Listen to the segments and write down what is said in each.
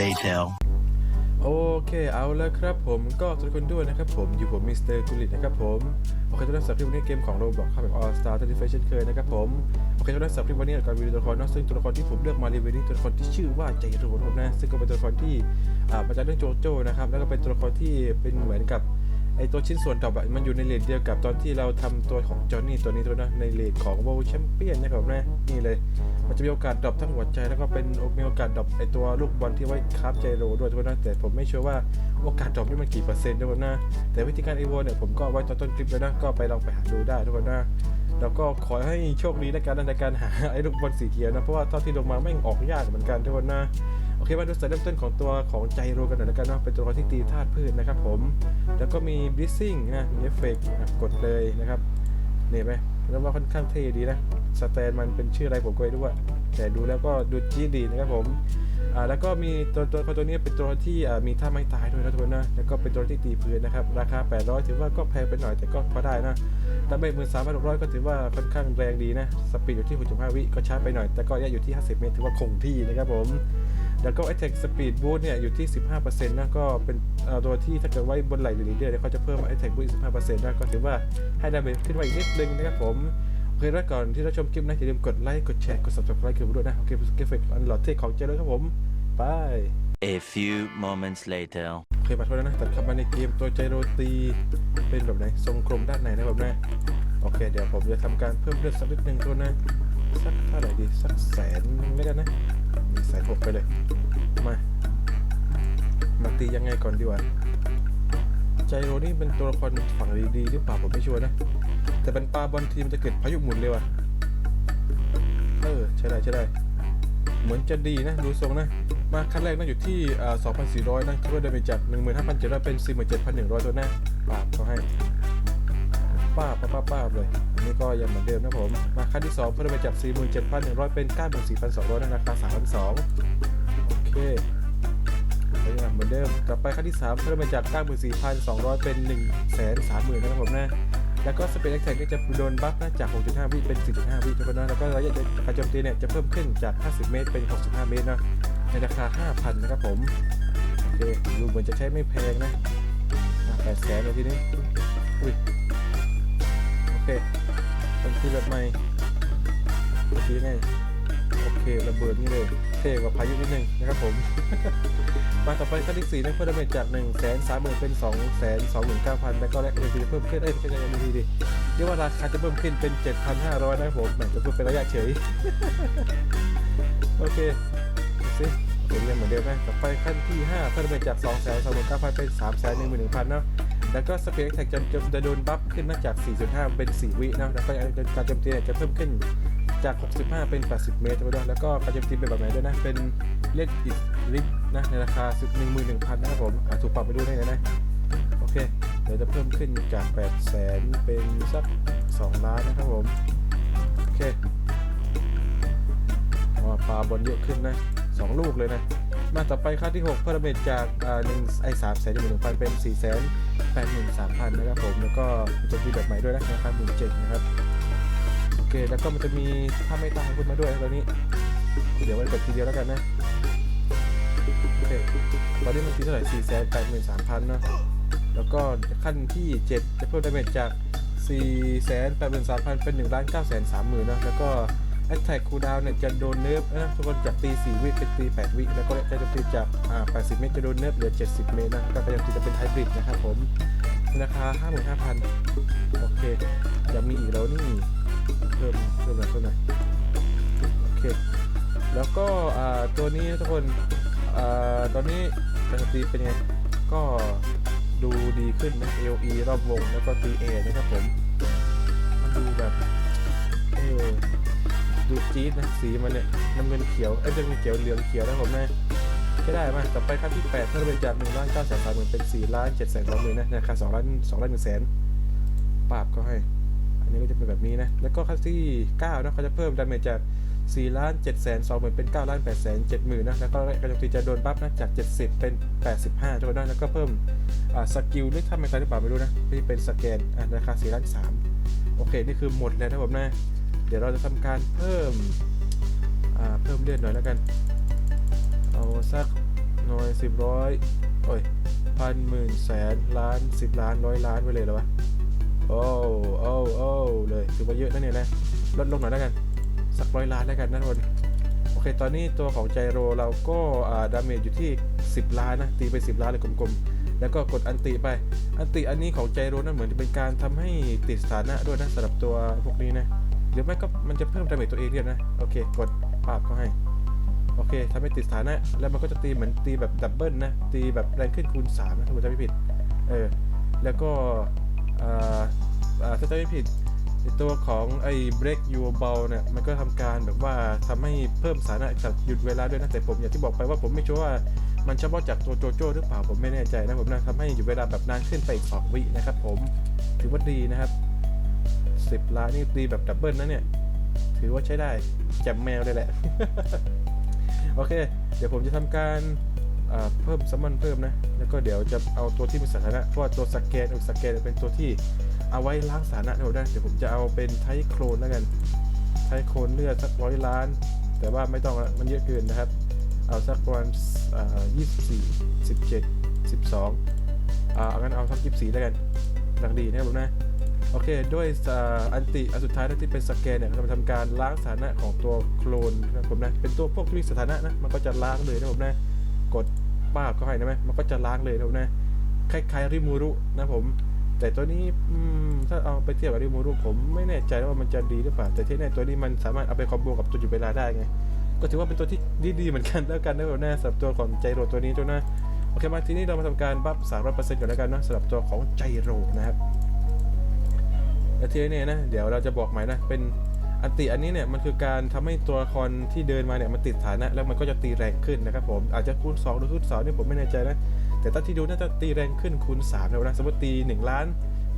later. โอเคเอาแล้วครับผมก็สวัสดีคนด้วยนะครับผมอยู่ผมมิสเตอร์กุลิตนะครับผมโอเคทุกท่านสำหรับคลิปวันนี้เกมของโรบอกเข้าแบบออสตาร์ทันทีเฟชั่นเคยนะครับผมโอเคทุกท่านสำหรับคลิปวันนี้การรีวิวตัวละครนอกซึ่งตัวละครที่ผมเลือกมารีวิวนี้ตัวละครที่ชื่อว่าใจโรนะครับนะซึ่งก็เป็นตัวละครที่อ่ามาจากเรื่องโจโจ้นะครับแล้วก็เป็นตัวละครที่เป็นเหมือนกับ ไอตัวชิ้นส่วนดอกอะมันอยู่ในเลนเดียวกับตอนที่เราทำตัวของจอห์นนี่ตัวนี้ตัวนะในเลนของโวลแชมเปี้ยนนะครับนะนี่เลย มันจะมีโอกาสดรอปทั้งหัวใจแล้วก็เป็นมีโอกาสดรอปไอตัวลูกบอลที่ไว้คาบใจโรด้วยทุกคนนะแต่ผมไม่เชื่อว่าโอกาสดรอปนี่มันกี่เปอร์เซ็นต์ทุกคนนะแต่วิธีการไอโวเนี่ยผมก็ไว้ตอนต้นคลิปแล้วนะก็ไปลองไปหาดูได้ทุกคนนะแล้วก็ขอให้โชคดีในการในการหาไอ้ลูกบอลสีเขียวนะเพราะว่าเท่าที่ลงมาแม่งออกยากเหมือนกันทุกคนนะ โอเคมาดูสายเริ่มต้นของตัวของใจโรกันหน่อยแล้วกันเนาะเป็นตัวที่ตีธาตุพืชนะครับผม แล้วก็มีบลิสซิ่งนะมีเอฟเฟกต์กดเลยนะครับเนี่ยไหมแล้วว่าค่อนข้างเท่ดีนะสแตนมันเป็นชื่ออะไรผมก็ไม่รู้อะแต่ดูแล้วก็ดูจี๊ดดีนะครับผมอ่าแล้วก็มีตัวตัวตัวนี้เป็นตัวที่มีท่าไม่ตายด้วยนะทุกคนนะแล้วก็เป็นตัวที่ตีพื้นนะครับ ราคา 800 ถือว่าก็แพงไปหน่อยแต่ก็พอได้นะถ้าไม่หมื่นสามพันหกร้อยก็ถือว่าค่อนข้างแรงดีนะ สปีดอยู่ที่ 6.5 วิก็ช้าไปหน่อย แต่ก็ยังอยู่ที่ 50 เมตรถือว่าคงที่นะครับผม แล้วก็ Attack Speed Boost เนี่ยอยู่ที่ 15%นะก็เป็นเอ่อตัวที่ถ้าเกิดไว้บนไหล่หรือลีเดอร์เนี่ยเขาจะเพิ่ม Attack Boost 15%นะก็ถือว่าให้ดาเมจขึ้นมาอีกนิดนึงนะครับผมโอเคแล้วก่อนที่เราชมคลิปนะอย่าลืมกดไลค์กดแชร์กด subscribe คือด้วยนะโอเคเก็บเฟกอันหลอดเทคของเจเลยครับผมไป A few moments later. โอเคมาโทษนะตัดเข้ามาในเกมตัวใจโรตีเป็นแบบไหนทรงกลมด้านในนะครับนะโอเค เดี๋ยวผมจะทำการเพิ่มเลือดสักนิดนึงตัวนะสักเท่าไหร่ดีสักแสนแล้วกันนะ มีแสนหกไปเลย มา มาตียังไงก่อนดีวะใจโรนี่เป็นตัวละครฝั่งดีๆหรือเปล่าผมไม่ชัวร์นะ แต่เป็นปลาบอลทีมันจะเกิดพายุหมุนเลยว่ะ เออ ใช่ได้ใช่ได้ เหมือนจะดีนะ ดูทรงนะ มาขั้นแรกนะอยู่ที่อ่า2,400 นะคิดว่าเดินไปจาก 15,700 เป็น 47,100 ตัวหน้าปาบเขาให้ ป้าบป้าป้าป้าเลยอันนี้ก็ยังเหมือนเดิมนะผมมาขั้นที่2เพิ่มไปจาก 47,100 เป็น 94,200นะราคา3,200โอเคก็ยังเหมือนเดิมต่อไปขั้นที่ 3 เพิ่มไปจาก 94,200 เป็น 130,000นะครับผมนะแล้วก็สเปรย์แท็กก็จะโดนบัฟนะจาก 6.5 วิเป็น 4.5 วิเทุกคนนแล้วก็ระยะการโจมตีเนี่ยจะเพิ่มขึ้นจาก 50 เมตร เป็น 65 เมตรนะในราคา 5,000 นะครับผมโอเคดูเหมือนจะใช้ไม่แพงนะแปดแสนเลยทีนี้อุ้ย เคต้องตีแบบใหม่ตีไงโอเคระเบิดนี่เลยเท่กว่าพายุนิดนึงนะครับผม มาต่อไปขั้นที่สี่นะเพิ่มดาเมจจาก1นึ่งแสนสามหมื่นเป็น2องแสนสองหมื่นเก้าพันแล้วก็แลกเงินเพิ่มขึ้นเอ้ยไม่ใช่เงินดีดิเรียกว่าราคาจะเพิ่มขึ้นเป็น 7,500นะครับผมแหมจะพูดเป็นระยะเฉย โอเคดูสิโอเคยังเหมือนเดิมนะต่อไปขั้นที่5เพิ่มดาเมจจาก2 2 9 0 0 0เป็น3 1 1 0 0 0เนาะ แล้วก็สเปรย์แท็กจะจะจะโดนบัฟขึ้นมาจาก 4.5 เป็น 4 วินะแล้วก็การโจมตีเนี่ยจะเพิ่มขึ้นจาก 65 เป็น 80 เมตรไปด้วยแล้วก็การโจมตีเป็นแบบไหนด้วยนะ เป็นเลดอิสลิฟนะในราคา 11,000นะครับผมถูกปรับไปดูได้เลยนะ โอเค เดี๋ยวจะเพิ่มขึ้นจาก 8 0 0แสนเป็นสัก 2 ล้านนะครับผม โอเคอ๋อปลาบอลเยอะขึ้นนะ 2 ลูกเลยนะ มาต่อไปค่าที่6เพิ่มดาเมจจากอ่าหนึ่งไอสามแสนหนึ่งพันเป็น4แสนแปดหมื่นสามพันนะครับผม แล้วก็จะมีแบบใหม่ด้วยนะคราคาหมื่นเจ็ดนะครับ โอเค แล้วก็มันจะมีถ้าไม่ตายคุณมาด้วยตอนนี้ เดี๋ยวไว้กดทีเดียวแล้วกันนะ โอเค ตอนนี้มันตีเท่าไหร่4แสนแปดหมื่นสามพันเนาะ แล้วก็ขั้นที่ 7 จะเพิ่มดาเมจจาก4 8 3 0 0 0 เป็น1ล้าน9 3 0 0 0 0นะแล้วก็ Attack Cooldown เนี่ยจะโดนเนิร์ฟนะทุกคนจากตี 4 วิเป็นตี 8 วิ แล้วก็จะโจมตีจากอ่า80 เมตรจะโดนเนิร์ฟเหลือ 70 เมตรนะก็จะจะเป็นไฮบริดนะครับผมราคา 55,000 โอเคยังมีอีกแล้วนี่เพิ่มเพิ่มหน่อยเพิ่มหน่อยโอเค แล้วก็อ่าตัวนี้ทุกคนอ่าตอนนี้การตีเป็นไง ก็ดูดีขึ้นนะ AOE รอบวงแล้วก็ตีเอนะครับผม มันดูแบบ ดูจี๊ดนะสีมันเนี่ยน้ำเงินเขียวเอ้ยน้ำเขียวเหลืองเขียวนะผมนะใช้ได้มาต่อไปขั้นที่8เพิ่มเป็นจาก1ล้าน9แสนสามหมื่นเป็น4ล้าน7แสนสองหมื่นนะราคา2ล้าน2ล้าน1แสนปราบก็ให้ อันนี้ก็จะเป็นแบบนี้นะ แล้วก็ขั้นที่9นะเขาจะเพิ่มดาเมจจาก4ล้าน7แสน2หมื่นเป็น9ล้าน8แสน7หมื่นนะ แล้วก็กระจกตีจะโดนบัฟนะจาก 70 เป็น 85ทุกคนนะแล้วก็เพิ่มอ่าสกิลหรือทำอะไรหรือเปล่าไม่รู้นะที่เป็นสแกนอะราคา4ล้าน3โอเค นี่คือหมดแล้วนะผมนะ เดี๋ยวเราจะทำการเพิ่มอ่าเพิ่มเลือดหน่อยแล้วกัน เอาสักหน่วยสิบร้อยโอ้ยพันหมื่นแสนล้านสิบล้านร้อยล้านไปเลยหรอวะโอ้โอ้โอ้เลยถือว่าเยอะนะเนี่ยนะลดลงหน่อยแล้วกันสักร้อยล้านแล้วกันนะทุกคนโอเคตอนนี้ตัวของไจโรเราก็อ่าดาเมจอยู่ที่ 10 ล้านนะตีไป 10 ล้านเลยกลมๆ แล้วก็กดอันติไป อันติอันนี้ของไจโรนั่นเหมือนจะเป็นการทำให้ติดสถานะด้วยนะสำหรับตัวพวกนี้นะ หรือไม่ก็มันจะเพิ่มดาเมจตัวเองด้วยนะ โอเค กดปาบก็ให้ โอเคทำให้ติดสถานะ แล้วมันก็จะตีเหมือนตีแบบดับเบิลนะ ตีแบบแรงขึ้นคูณ 3 นะถ้าผมจำไม่ผิด เออ แล้วก็อ่าถ้าจำไม่ผิดตัวของไอ้ break your b a l เนี่ย มันก็ทำการแบบว่าทำให้เพิ่มสถานะจากหยุดเวลาด้วยนะ แต่ผมอย่างที่บอกไปว่าผมไม่ชัวร์ว่ามันเฉพาะจากตัวโจโจ้หรือเปล่าผมไม่แน่ใจนะผมนะทำให้หยุดเวลาแบบนานขึ้นไปอีก2วินะครับผม ถือว่าดีนะครับ 10 ล้านนี่ตีแบบดับเบิลนะเนี่ย ถือว่าใช้ได้แจมแมวเลยแหละ โอเค เดี๋ยวผมจะทำการเพิ่มซัมมอนเพิ่มนะ แล้วก็เดี๋ยวจะเอาตัวที่มีสถานะ เพราะว่าตัวสแกนออสแกนเป็นตัวที่เอาไว้ล้างสถานะเราได้ เดี๋ยวผมจะเอาเป็นไทโครนแล้วกัน ไทโครนเลือดสักร้อยล้าน แต่ว่าไม่ต้องมันเยอะเกินนะครับ เอาสักประมาณยี่สิบสี่สิบเจ็ดสิบสองเอางั้นเอาสักยี่สิบสี่แล้วกันดังดีนะครับผมนะ โอเค ด้วยอันติอันสุดท้ายที่เป็นสแกนเนี่ยเราจะทำการล้างสถานะของตัวโคลนนะผมนะ เป็นตัวพวกที่มีสถานะนะ มันก็จะล้างเลยนะผมนะ กดป้าบก็ให้นะไหมมันก็จะล้างเลยนะผมนะ คล้ายๆริมูรุนะผม แต่ตัวนี้ถ้าเอาไปเทียบกับริมูรุผมไม่แน่ใจว่ามันจะดีหรือเปล่า แต่ที่แน่ตัวนี้มันสามารถเอาไปคอมโบกับตัวหยุดเวลาได้ไง ก็ถือว่าเป็นตัวที่ดีๆเหมือนกันแล้วกันนะผมนะสำหรับตัวของไจโรตัวนี้ตัวนะ โอเคมาทีนี้เรามาทำการบัฟสามร้อยเปอร์เซ็นต์ก่อนแล้วกันนะสำหรับตัวของไจโรนะครับ และทีนี้นะ เดี๋ยวเราจะบอกใหม่นะ เป็นอันติอันนี้เนี่ยมันคือการทำให้ตัวละครที่เดินมาเนี่ยมันติดฐานะ แล้วมันก็จะตีแรงขึ้นนะครับผมอาจจะคูณ2หรือคูณ3นี่ผมไม่แน่ใจนะ แต่ถ้าที่ดูน่าจะตีแรงขึ้นคูณ3แล้วนะสมมติตี 1 ล้าน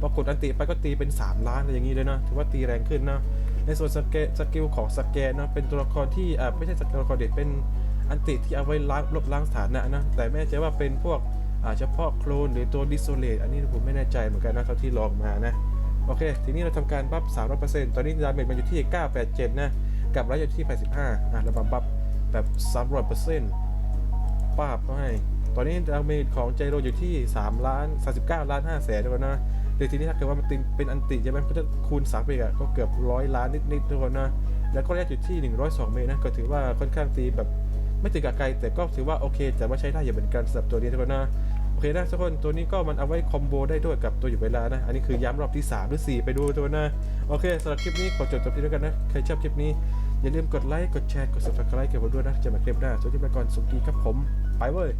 พอกดอันติไปก็ตีเป็น 3 ล้านอะไรอย่างนี้เลยเนาะถือว่าตีแรงขึ้นเนาะในส่วนสเกสกิลของสแกนเนาะเป็นตัวละครที่อ่าไม่ใช่สกิลละครเด็ดเป็นอันติที่เอาไว้ล้างลบล้างสถานะนะแต่ไม่แน่ใจว่าเป็นพวกอ่าเฉพาะโคลนหรือตัวดิโซเลตอันนี้ผมไม่แน่ใจเหมือนกันนะเท่าที่ลองมานะ โอเค ทีนี้เราทำการบัฟ300%ตอนนี้ดาเมจมันอยู่ที่ 987 นะ กับร้อยอยู่ที่ 85 อะเราบัฟแบบ 300%ป้าบก็ให้ ตอนนี้ดาเมจของเจโรอยู่ที่ 3 ล้าน 39 ล้าน5แสนทุกคนนะเดี๋ยวทีนี้ถ้าเกิดว่ามันติเป็นอันติใช่ไหมก็จะคูณ3ไปอีกอะก็เกือบร้อยล้านนิดๆทุกคนนะ แล้วก็ระยะอยู่ที่ 102 เมตรนะ ก็ถือว่าค่อนข้างตีแบบไม่ถึงกับไกลแต่ก็ถือว่าโอเคแต่ว่าใช้ได้อยู่เหมือนกันสำหรับตัวนี้ทุกคนนะ เคนะทุกคนตัวนี้ก็มันเอาไว้คอมโบได้ด้วยกับตัวอยู่เวลานะ อันนี้คือย้ำรอบที่ 3 หรือ 4 ไปดูตัวนะ โอเคสำหรับคลิปนี้ขอจบจบที่ด้วยกันนะ ใครชอบคลิปนี้ อย่าลืมกดไลค์กดแชร์กด subscribe เกี่ยวกับด้วยนะจะมาคลิปหน้าส่วนที่ไปก่อนสวัสดีครับผมไปเว้ย